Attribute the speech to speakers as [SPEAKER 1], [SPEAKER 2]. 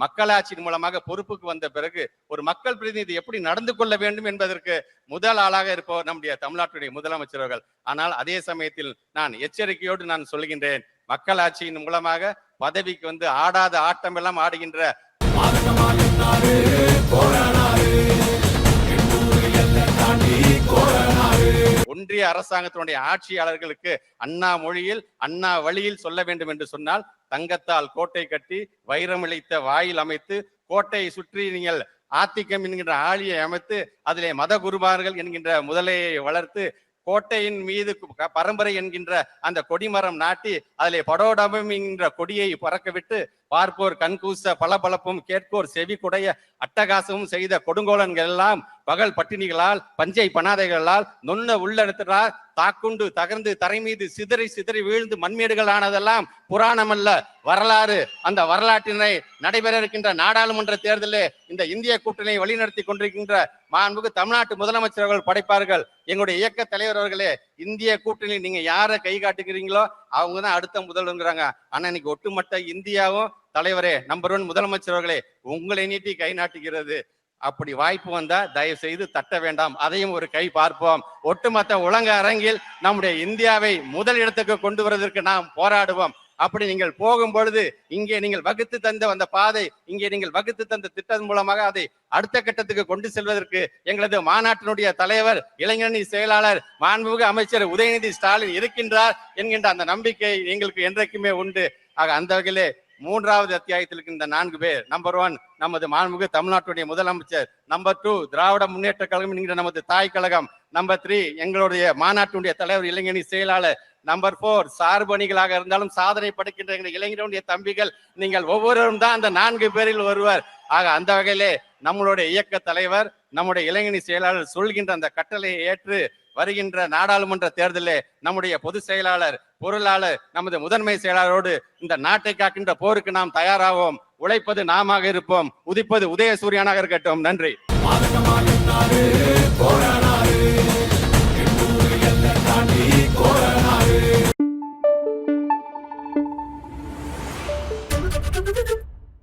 [SPEAKER 1] மக்களாட்சியின் மூலமாக பொறுப்புக்கு வந்த பிறகு ஒரு மக்கள் பிரதிநிதி எப்படி நடந்து கொள்ள வேண்டும் என்பதற்கு முதல் ஆளாக இருப்பவர் நம்முடைய தமிழ்நாட்டுடைய முதலமைச்சர் அவர்கள். ஆனால் அதே சமயத்தில் நான் எச்சரிக்கையோடு நான் சொல்கின்றேன் மக்களாட்சியின் மூலமாக பதவிக்கு வந்து ஆடாத ஆட்டம் எல்லாம் ஆடுகின்ற ஒன்றிய அரசாங்கத்தினுடைய ஆட்சியாளர்களுக்கு அண்ணா மொழியில் அண்ணா வழியில் சொல்ல வேண்டும் என்று சொன்னால் தங்கத்தால் கோட்டை கட்டி வைரம் இழைத்த வாயில் அமைத்து கோட்டையை சுற்றி நீங்கள் ஆத்திக்கம் என்கின்ற ஆழியை அமைத்து அதிலே மத குருமார்கள் என்கின்ற முதலையை வளர்த்து கோட்டையின் மீது பரம்பரை என்கின்ற அந்த கொடிமரம் நாட்டி அதிலே படோடபம் என்கின்ற கொடியை பறக்க விட்டு பார்ப்போர் கண்கூச பளபளப்பும் கேட்போர் செவி குடைய அட்டகாசமும் செய்த கொடுங்கோலன்கள் எல்லாம் பகல் பட்டினிகளால் பஞ்சை பணாதைகளால் நொன்ன உள்ளெடுத்தால் தாக்குண்டு தகர்ந்து தரை மீது சிதறி சிதறி வீழ்ந்து மண்மேடுகள் ஆனதெல்லாம் புராணம் அல்ல வரலாறு அந்த வரலாற்றினை நடைபெற இருக்கின்ற நாடாளுமன்ற தேர்தலில் இந்த இந்திய கூட்டணியை வழிநடத்தி கொண்டிருக்கின்ற மாண்புக்கு தமிழ்நாட்டு முதலமைச்சர்கள் படைப்பார்கள். எங்களுடைய இயக்க தலைவர் அவர்களே இந்திய கூட்டணி நீங்க யாரை கை காட்டுகிறீங்களோ அவங்க தான் அடுத்த முதல்வருங்கிறாங்க. ஆனா இன்னைக்கு ஒட்டுமொத்த இந்தியாவும் தலைவரே நம்பர் ஒன் முதலமைச்சர் அவர்களே உங்களை நீட்டி கை நாட்டுகிறது. அப்படி வாய்ப்பு வந்தா தயவு செய்து தட்ட வேண்டாம். அதையும் ஒரு கை பார்ப்போம். ஒட்டுமொத்த உலக அரங்கில் நம்முடைய இந்தியாவை முதல் இடத்துக்கு கொண்டு வருவதற்கு நாம் போராடுவோம். அப்படி நீங்கள் போகும் பொழுது இங்கே நீங்கள் வகுத்து தந்த அந்த பாதை இங்கே நீங்கள் வகுத்து தந்த திட்டம் மூலமாக அதை அடுத்த கட்டத்துக்கு கொண்டு செல்வதற்கு எங்களது மாநாட்டினுடைய தலைவர் இளைஞரணி செயலாளர் மாண்புமிகு அமைச்சர் உதயநிதி ஸ்டாலின் இருக்கின்றார் என்கின்ற அந்த நம்பிக்கை எங்களுக்கு என்றைக்குமே உண்டு. ஆக அந்த வகையிலே மூன்றாவது அத்தியாயத்தில் இருக்கின்ற நான்கு பேர். நம்பர் ஒன் நமது மாண்புமிகு தமிழ்நாட்டுடைய முதலமைச்சர். நம்பர் டூ திராவிட முன்னேற்ற கழகம் என்கிற நமது தாய் கழகம். நம்பர் த்ரீ எங்களுடைய மாநாட்டினுடைய தலைவர் இளைஞரணி செயலாளர். நம்பர் போர் சார்பணிகளாக இருந்தாலும் சாதனை படுக்கின்ற எங்கள் இளைஞருடைய தம்பிகள். நீங்கள் ஒவ்வொருவரும் தான் அந்த நான்கு பேரில் ஒருவர். ஆக அந்த வகையிலே நம்மளுடைய இயக்க தலைவர் நம்முடைய இளைஞனி செயலாளர் சொல்கின்ற அந்த கட்டளையை ஏற்று வருகின்ற நாடாளுமன்ற தேர்தலே நம்முடைய பொதுச் செயலாளர் பொருளாளர் நமது முதன்மை செயலாளரோடு இந்த நாட்டை காக்கின்ற போருக்கு நாம் தயாராவோம். உழைப்பது நாமாக இருப்போம். உதிப்பது உதயசூரியனாக இருக்கட்டும். நன்றி.